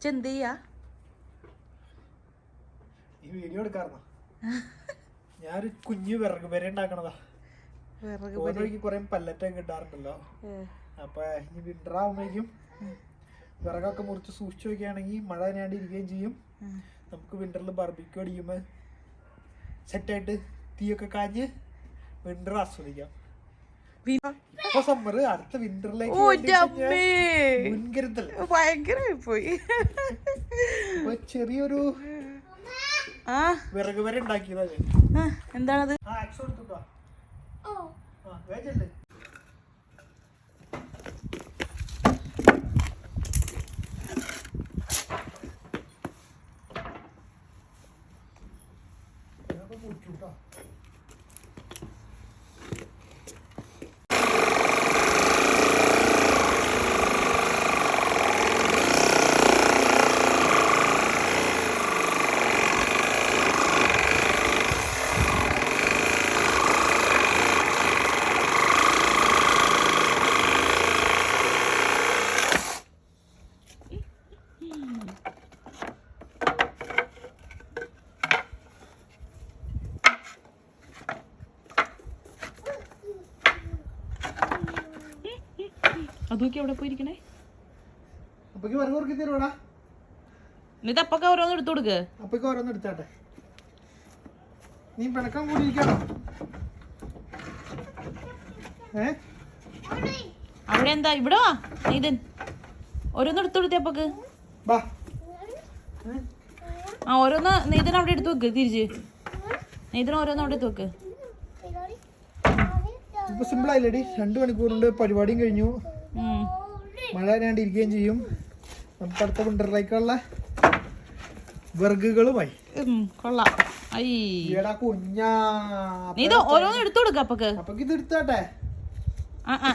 ചെന്ത് ചെയ്യാ ഈ വീഡിയോ എടുക്കാറുണ്ടോ ഞാനൊരു കുഞ്ഞു വിറക് വരെ ഉണ്ടാക്കണതാ വിറക് ഓരോക്ക് കുറെ പല്ലറ്റൊക്കെ ഇടാറുണ്ടല്ലോ. ഏ. അപ്പൊ ഈ വിന്റർ ആവുമ്പോഴേക്കും വിറകൊക്കെ മുറിച്ച് സൂക്ഷിച്ചു വെക്കുകയാണെങ്കിൽ മഴ ഞാണ്ട് ഇരിക്കുകയും ചെയ്യും. നമുക്ക് വിന്ററിൽ ബർബിക്കോ അടിക്കുമ്പോ സെറ്റായിട്ട് തീയൊക്കെ കാഞ്ഞ് വിന്റർ ആസ്വദിക്കാം. ഇപ്പൊ സമ്മർ അടുത്ത വിന്ററിലേക്ക്. മുൻകരുതൽ. ഭയങ്കരമായി പോയി. ചെറിയൊരു വിറക് വരെ ഉണ്ടാക്കിയതാ ഞാൻ. ആ, എന്താണത്? ആ ആക്ഷൻ എടുത്തുട്ടോ ആ വേഗല്ലേ മുറിച്ചുട്ടോ അതൊക്കെ എവിടെ പോയിരിക്കണേ? അപ്പൊക്ക് വിറക് കുറുക്കി തരുവാടാ എന്നിട്ട് അപ്പൊക്കെ ഓരോന്ന് എടുത്തു കൊടുക്ക്. അപ്പൊക്ക് ഓരോന്ന് എടുത്താട്ടെ. നീ പിണക്കം കൂടിയിരിക്കണോ? ഏ? അവിടെ എന്താ? ഇവിടെ വാ. നീതൻ ഓരോന്ന് എടുത്തു കൊടുത്തേ അപ്പൊക്ക്. ബാ. ആ ഓരോന്ന് നീതൻ അവിടെ എടുത്തു വെക്ക് തിരിച്ച്. നീതൻ ഓരോന്ന് അവിടെ എടുത്ത് വെക്ക്. ഇപ്പൊ സിമ്പിൾ ആയില്ലേടി. രണ്ടു മണിക്കൂറുണ്ട് പരിപാടിയും കഴിഞ്ഞു. മഴ ഇരിക്കുകയും ചെയ്യും. നമുക്ക് അടുത്ത വിണ്ടറിലേക്കുള്ള വർഗുകളുമായി കൊള്ളാം. ഇത് ഓരോന്ന് എടുത്തു കൊടുക്ക അപ്പൊക്ക്. അപ്പൊക്ക് ഇത് എടുത്തോട്ടെ ആ ആ